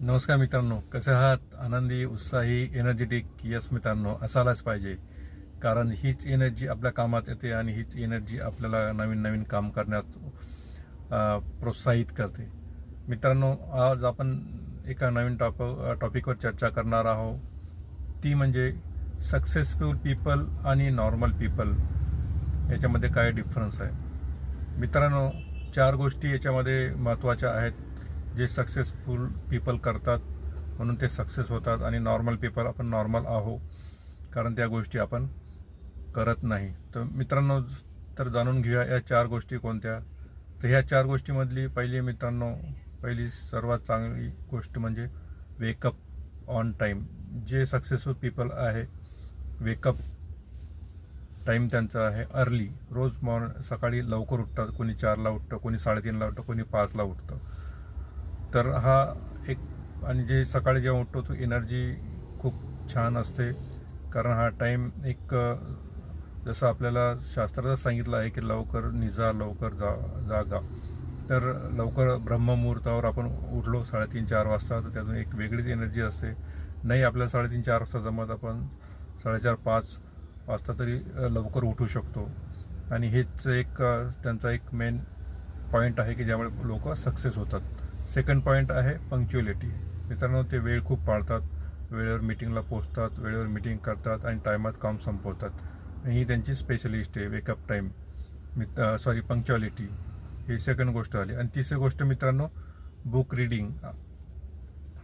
नमस्कार मित्रांनो कसे आहात? आनंदी उत्साही एनर्जेटिक यस मित्रांनो असायलाच पाहिजे. कारण हीच एनर्जी आपल्या कामात येते आणि हीच एनर्जी आपल्याला नवीन नवीन काम करण्यास प्रोत्साहित करते. मित्रांनो आज आपण एका नवीन टॉप टॉपिकवर चर्चा करणार आहोत. ती म्हणजे सक्सेसफुल पीपल आणि नॉर्मल पीपल याच्यामध्ये काय डिफरन्स आहे? मित्रांनो चार गोष्टी याच्यामध्ये महत्त्वाच्या आहेत. जे सक्सेसफुल पीपल करतात म्हणून ते सक्सेस होतात आणि नॉर्मल पीपल आपण नॉर्मल आहो कारण त्या गोष्टी आपण करत नाही. तर मित्रांनो तर जाणून घेऊया या चार गोष्टी कोणत्या? तर ह्या चार गोष्टीमधली पहिली मित्रांनो पहिली सर्वात चांगली गोष्ट म्हणजे वेकअप ऑन टाईम जे सक्सेसफुल पीपल आहे वेकअप टाईम त्यांचा आहे अर्ली रोज मॉर्न सकाळी लवकर उठतात कोणी चारला उठतं कोणी साडेतीनला उठतं कोणी पाचला उठतं. तर हा एक आणि जे सकाळी जेव्हा उठतो तो एनर्जी खूप छान असते. कारण हा टाईम एक जसं आपल्याला शास्त्राचं सांगितलं आहे की लवकर निजा लवकर जा जागा. तर लवकर ब्रह्ममुहूर्तावर आपण उठलो साडेतीन चार वाजता तर त्यातून एक वेगळीच एनर्जी असते. नाही आपल्याला साडेतीन चार वाजता जमत आपण साडेचार पाच वाजता तरी लवकर उठू शकतो. आणि हेच एक त्यांचा एक मेन पॉईंट आहे की ज्यामुळे लोक सक्सेस होतात. सेकंड पॉईंट आहे पंक्च्युअलिटी मित्रांनो ते वेळ खूप पाळतात. वेळेवर मिटिंगला पोचतात वेळेवर मिटिंग करतात आणि टायमात काम संपवतात. ही त्यांची स्पेशलिस्ट आहे वेकअप टाईम मित सॉरी पंक्च्युअलिटी ही सेकंड गोष्ट आली. आणि तिसरी गोष्ट मित्रांनो बुक रिडिंग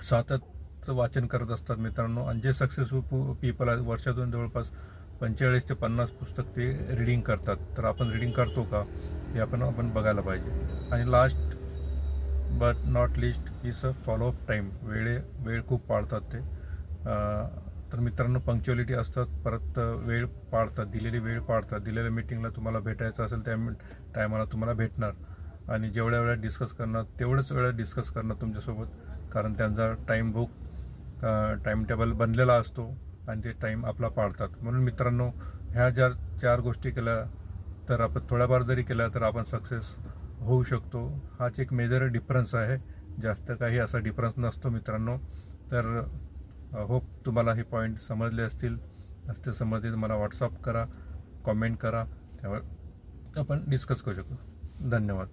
सातत्याचं वाचन करत असतात मित्रांनो. आणि जे सक्सेसफुल पीपल आहेत वर्षातून जवळपास पंचेचाळीस ते पन्नास पुस्तक ते रिडिंग करतात. तर आपण रिडिंग करतो का? हे आपण आपण बघायला पाहिजे. आणि last but not least is a follow up time वेळे वेळ खूप पाळतात ते. तर मित्रांनो पंक्च्युअलिटी असतात परत वेळ पाळतात दिलेली वेळ पाळतात. दिलेल्या मिटिंगला तुम्हाला भेटायचं असेल त्या टायमाला तुम्हाला भेटणार. आणि जेवढ्या वेळा डिस्कस करणार तेवढंच वेळा डिस्कस करणार तुमच्यासोबत. कारण त्यांचा टाईम बुक टाईम टेबल बनलेला असतो आणि ते टाईम आपला पाळतात. म्हणून मित्रांनो ह्या ज्या चार गोष्टी केल्या तर आपण थोड्याफार जरी केल्या तर आपण सक्सेस होऊ शकतो. हाच एक मेजर डिफरन्स आहे. जास्त काही असा डिफरन्स नसतो मित्रांनो. तर होप तुम्हाला हे पॉईंट समजले असतील. असते समजले तर मला व्हॉट्सअप करा कॉमेंट करा. त्यावर आपण डिस्कस करू शकतो धन्यवाद.